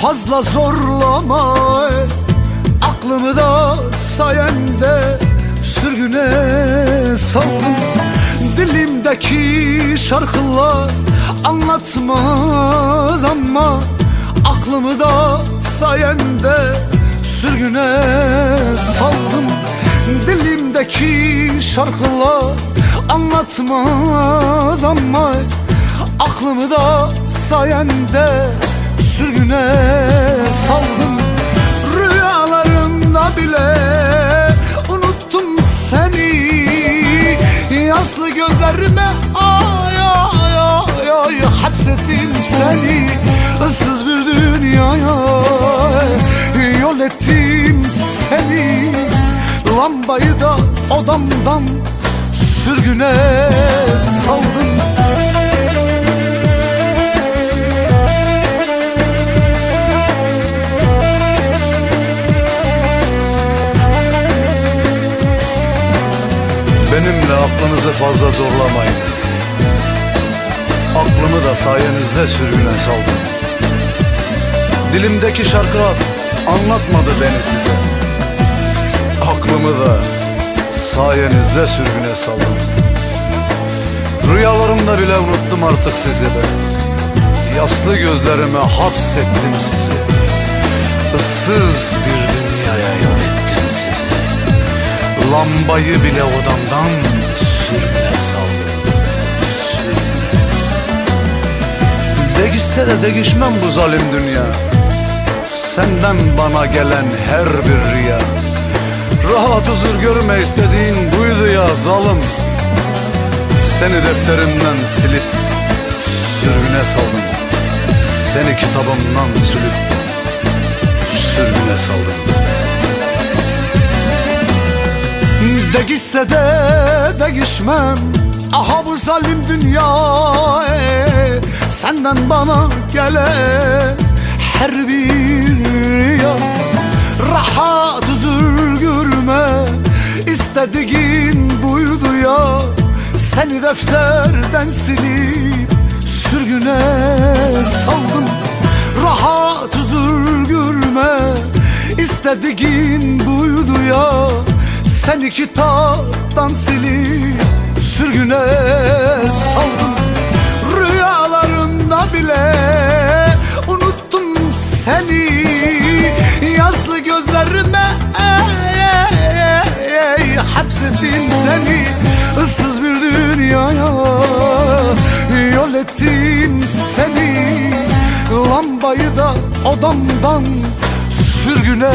fazla zorlama. Aklımı da sayende sürgüne saldım. Dilimdeki şarkılar anlatmaz ama Aklımı da sayende sürgüne saldım. Dilimdeki şarkılar anlatmaz ama Aklımı da sayende sürgüne saldım. Rüyalarımda bile unuttum seni. Yaslı gözlerime ay ay ay ay Hapsettim seni. Issız bir dünyaya Yol ettim seni. Lambayı da odamdan sürgüne saldım fazla zorlamayın. Aklımı da sayenizde sürgüne saldım. Dilimdeki şarkılar anlatmadı beni size. Aklımı da sayenizde sürgüne saldım. Rüyalarımda bile unuttum artık sizi ben Yaslı gözlerime hapsettim sizi. Issız bir dünyaya yol ettim sizi. Lambayı bile odamdan Değişse de değişmem bu zalim dünya. Senden bana gelen her bir rüya Rahat huzur görme istediğin buydu ya zalim. Seni defterimden silip sürgüne saldım. Seni kitabımdan sülüp sürgüne saldım. Değişse de değişmem Aha bu zalim dünya ey, Senden bana gelen her bir rüya. Rahat huzur görme istediğin buydu ya. Seni defterden silip sürgüne saldım. Rahat huzur görme istediğin buydu ya. Seni kitaptan silip sürgüne saldım. Rüyalarımda bile unuttum seni. Yazlı gözlerime ey, ey, ey, hapsettim seni. Issız bir dünyaya Yol ettim seni. Lambayı da odamdan sürgüne